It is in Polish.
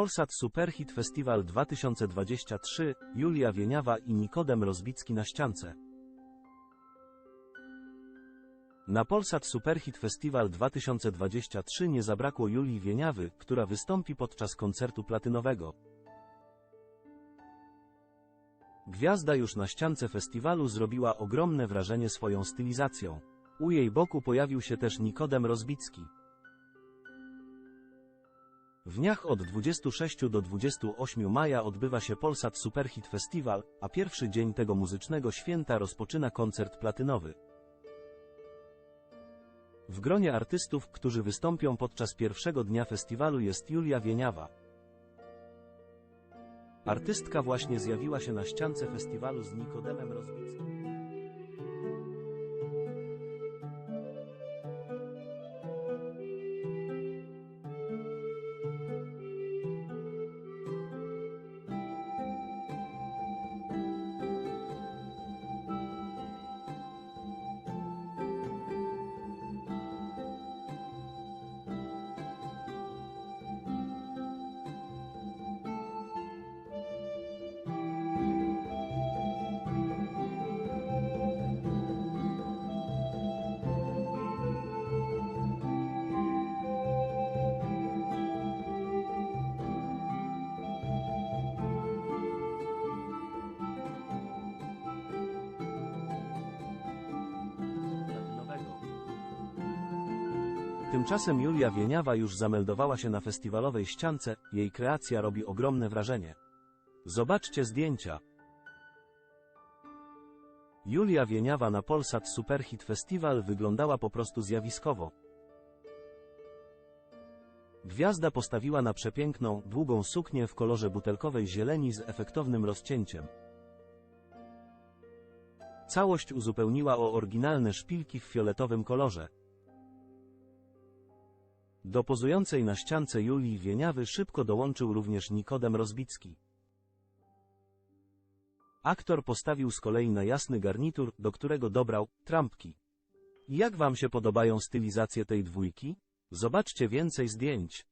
Polsat Superhit Festival 2023, Julia Wieniawa i Nikodem Rozbicki na ściance. Na Polsat Superhit Festival 2023 nie zabrakło Julii Wieniawy, która wystąpi podczas koncertu platynowego. Gwiazda już na ściance festiwalu zrobiła ogromne wrażenie swoją stylizacją. U jej boku pojawił się też Nikodem Rozbicki. W dniach od 26 do 28 maja odbywa się Polsat Superhit Festival, a pierwszy dzień tego muzycznego święta rozpoczyna koncert platynowy. W gronie artystów, którzy wystąpią podczas pierwszego dnia festiwalu jest Julia Wieniawa. Artystka właśnie zjawiła się na ściance festiwalu z Nikodemem Rozbickim. Tymczasem Julia Wieniawa już zameldowała się na festiwalowej ściance, jej kreacja robi ogromne wrażenie. Zobaczcie zdjęcia. Julia Wieniawa na Polsat Superhit Festival wyglądała po prostu zjawiskowo. Gwiazda postawiła na przepiękną, długą suknię w kolorze butelkowej zieleni z efektownym rozcięciem. Całość uzupełniła o oryginalne szpilki w fioletowym kolorze. Do pozującej na ściance Julii Wieniawy szybko dołączył również Nikodem Rozbicki. Aktor postawił z kolei na jasny garnitur, do którego dobrał trampki. Jak wam się podobają stylizacje tej dwójki? Zobaczcie więcej zdjęć.